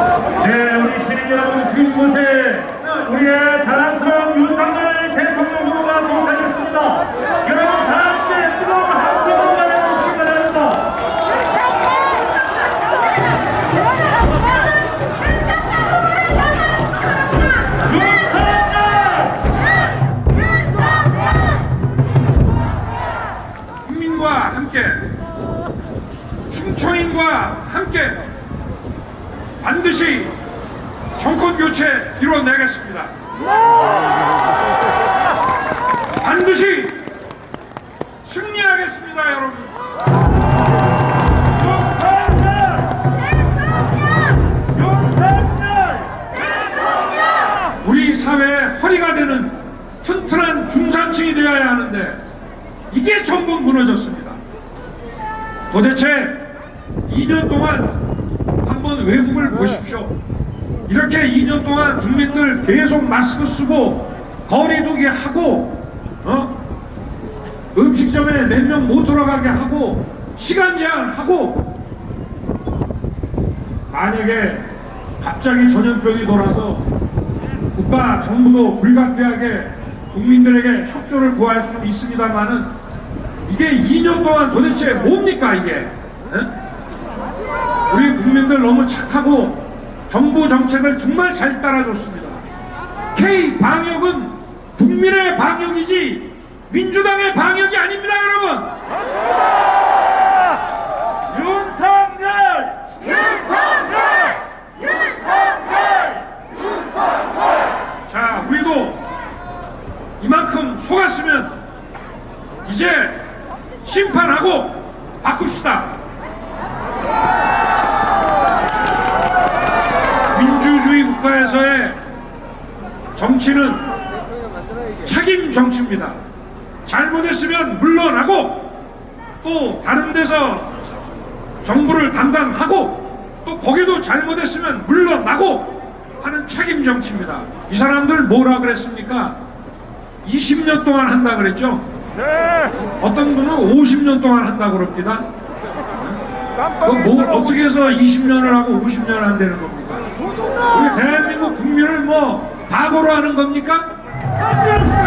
네, 우리 시민 여러분 지금 이곳에 우리의 자랑스러운 윤석열 대통령 후보가 도착했습니다. 여러분 다 함께 뜨거운 함께 응원해 주시기 바랍니다. 국민과 함께 충청인과 함께 반드시 정권 교체 이뤄내겠습니다. 반드시 승리하겠습니다, 여러분. 우리 사회의 허리가 되는 튼튼한 중산층이 되어야 하는데 이게 전부 무너졌습니다. 도대체 2년 동안 외국을 보십시오. 이렇게 2년 동안 국민들 계속 마스크 쓰고 거리두기 하고 어? 음식점에 몇명못 들어가게 하고 시간 제한하고 만약에 갑자기 전염병이 돌아서 국가 정부도 불가피하게 국민들에게 협조를 구할 수 있습니다만은 이게 2년 동안 도대체 뭡니까 이게? 에? 우리 국민들 너무 착하고 정부 정책을 정말 잘 따라줬습니다. K 방역은 국민의 방역이지 민주당의 방역이 아닙니다, 여러분. 윤석열! 자, 우리도 이만큼 속았으면 이제 심판하고 바꿉시다. 민주주의 국가에서의 정치는 책임 정치입니다. 잘못했으면 물러나고 또 다른 데서 정부를 담당하고 또 거기도 잘못했으면 물러나고 하는 책임 정치입니다. 이 사람들 뭐라 그랬습니까? 20년 동안 한다 그랬죠? 어떤 분은 50년 동안 한다 그럽니다. 그뭐 어떻게 해서 20년을 하고 50년을 한다는 겁니까? 우리 대한민국 국민을 뭐 바보로 하는 겁니까?